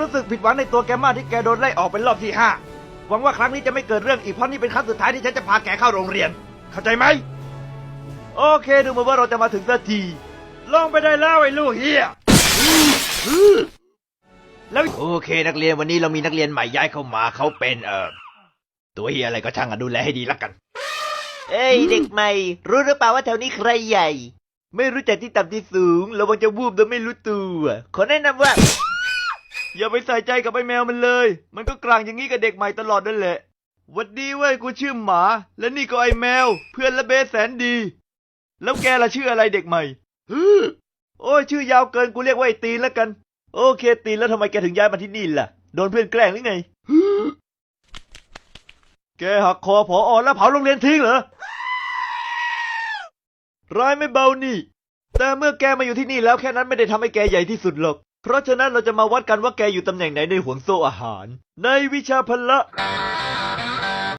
รู้สึกผิดหวังในตัวแกมากที่แกโดนไล่ออกเป็นรอบที่ห้าหวังว่าครั้งนี้จะไม่เกิดเรื่องอีกเพราะนี่เป็นครั้งสุดท้ายที่ฉันจะพาแกเข้าโรงเรียน เข้าใจไหม โอเคดูเหมือนว่าเราจะมาถึงสักทีลงไปได้แล้วไอ้ลูกเฮียแล้วโอเคนักเรียนวันนี้เรามีนักเรียนใหม่ย้ายเข้ามาเขาเป็นเอ่อตัวเฮียอะไรก็ช่างอะดูแลให้ดีละกัน เอ้ยเด็กใหม่ รู้หรือเปล่าว่าแถวนี้ใครใหญ่ ไม่รู้จักที่ต่ำที่สูงระวังจะวูบโดยไม่รู้ตัวขอแนะนำว่า อย่าไปใส่ใจกับไอ้แมวมันเลย มันก็กลางอย่างนี้กับเด็กใหม่ตลอดนั่นแหละหวัดดีเว้ยกูชื่อหมา และนี่ก็ไอ้แมว เพื่อนละเบสแสนดี แล้วแกล่ะชื่ออะไรเด็กใหม่ฮึโอ้ยชื่อยาวเกินกูเรียกว่าไอ้ตีนแล้วกัน โอเคตีนแล้วทำไมแกถึงย้ายมาที่นี่ล่ะ โดนเพื่อนแกล้งหรือไงฮึแกหักคอผออแล้วเผาโรงเรียนทิ้งเหรอ ร้ายไม่เบานี่ แต่เมื่อแกมาอยู่ที่นี่แล้วแค่นั้นไม่ได้ทำให้แกใหญ่ที่สุดหรอก เพราะฉะนั้นเราจะมาวัดกันว่าแกอยู่ตำแหน่งไหนในห่วงโซ่อาหาร ในวิชาพละ